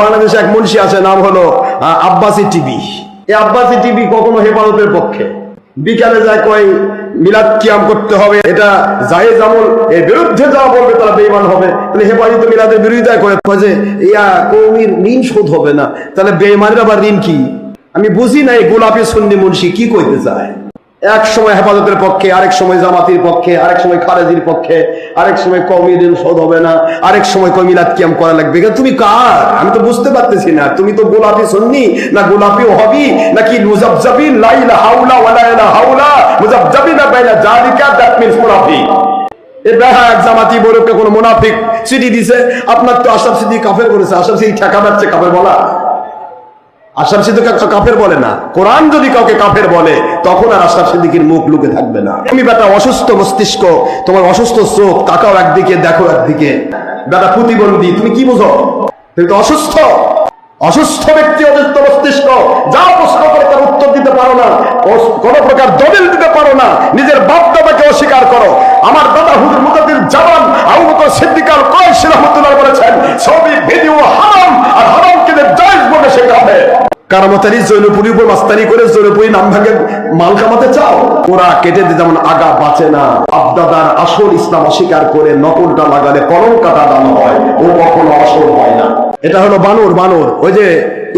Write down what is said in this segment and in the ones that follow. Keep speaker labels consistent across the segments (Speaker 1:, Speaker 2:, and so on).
Speaker 1: বাংলাদেশে এক মুন্সি আছে, নাম হলো আব্বাসি টিভি। এই আব্বাসি টিভি কখনো হেফাজতের পক্ষে। বিকালে যায় কয়, মিলাদ কিয়াম করতে হবে, এটা জায়েজ আমল, এর বিরুদ্ধে যাওয়া বলবে তারা বেইমান হবে। তাহলে হেফাজত মিলাদের বিরোধিতা করে যে, ইয়া কৌমির ঋণ শোধ হবে না। তাহলে বেইমানের আবার ঋণ কি? আমি বুঝি না এই গোলাপি সুন্নি মুন্সি কি কইতে চায়। এক সময় হেফাজতের পক্ষে, আরেক সময় জামাতির পক্ষে, আরেক সময় খারেজির পক্ষে, আরেক সময় কমি দিন শোধ হবে না, আরেক সময় কমিলাত কিয়াম করা লাগবে। তুমি কার? আমি তো বুঝতে পারতেছি না। তুমি তো গোলাপি সুন্নি না গোলাপি হবি নাকি মুজাবজাবি, লাইলা হাউলা ওয়ালা হাউলা মুজাবজাবি না বাইনা জালিকা দ্যাট মিন্স মুনাফিক। আপনার তো আশরাফ সিদ্দিক কাফের করেছে আশরাফ সিদ্দিক ঠেকা পাচ্ছে কাফের বলা। আশরাফ সিদ্দিক কাফের বলে না। কোরআন যদি কাউকে কাফের বলে, তখন আর আশরাফ সিদ্দিকের মুখ লুকে থাকবে না। তুমি বেটা অসুস্থ মস্তিষ্ক, তোমার অসুস্থ চোখ, তাকাও একদিকে, দেখো একদিকে। বেটা প্রতিবন্ধী, তুমি কি বুঝো? তুমি তো অসুস্থ। অসুস্থ ব্যক্তি, অসুস্থ মস্তিষ্ক যা প্রশ্ন করে তার উত্তর দিতে পারো না। কোনো প্রকার দলিল দিতে পারো না। নিজের কারামতারি জৈনপুরি উপর মাস্তানি করে জৈনপুরি নাম ভাগে মাল কামাতে চাও ওরা কেটে দিয়ে যেমন আগা বাঁচে না আবদাদার আসল ইসলাম অস্বীকার করে নকলটা লাগালে কলম কাটা দানো হয় ও কখনো আসল হয় না এটা হলো বানর বানর ওই যে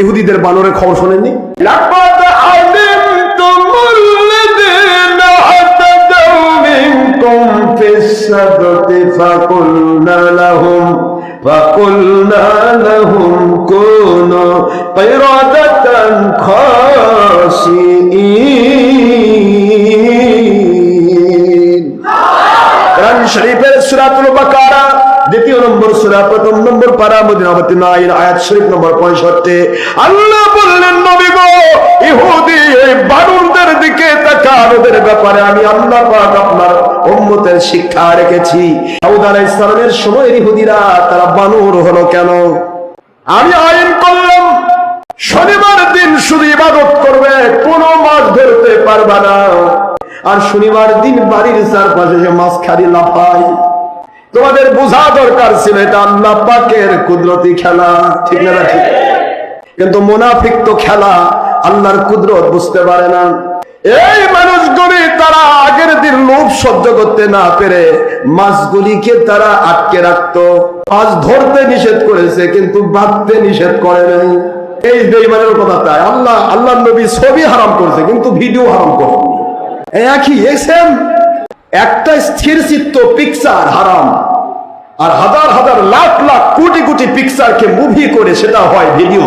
Speaker 1: ইহুদিদের বানরের খবর শোনেননি লাকাদ আলিমতুম الذين اعتدوا منكم في السبت فقلنا لهم فقلنا لهم كونوا قردة خاسئين কোরআন শরীফের সূরাতুল বাকারা দ্বিতীয় নম্বর সূরা প্রথম নম্বর পারা মদিনাবতী নাইন আয়াত শরীফ নম্বর 65 আল্লাহ বললেন নবী গো ইহুদি এই বানরদের দিকে তাকান ওদের ব্যাপারে আমি আল্লাহ পাক আপনার উম্মতের শিক্ষা রেখেছি। দাউদ আলাইহিস সালামের সময় ইহুদিরা, তারা বানর হলো কেন? আমি আইন করলাম, শনিবার দিন শুধু ইবাদত করবে, কোনো মাছ ধরতে পারবে না। আর শনিবার দিন বাড়ির চারপাশে যে মাছ খালি লাফাই, তোমাদের বোঝা দরকার ছিল এটা আল্লাহ পাকের কুদরতি খেলা, ঠিক না ঠিক? কিন্তু মুনাফিক তো খেলা, আল্লাহর কুদরত বুঝতে পারে না। এই মানুষগুলি তারা আগের দিন লোভ সহ্য করতে না পেরে মাছগুলিকে তারা আটকে রাখতো। মাছ ধরতে নিষেধ করেছে, কিন্তু বাঁধতে নিষেধ করে নাই। এই বেইমানের কথা তাই আল্লাহ আল্লাহ নবী ছবি হারাম করেছে, কিন্তু ভিডিও হারাম করেনি। একই এসেম একটা স্থির চিত্ত পিকচার হারাম। আর হাজার হাজার লাখ লাখ, কোটি কোটি পিকচারকে মুভি করে সেটা হয় ভিডিও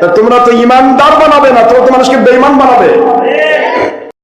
Speaker 1: তা তোমরা তো ইমানদার বানাবে না তোমরা তো মানুষকে বেইমান বানাবে।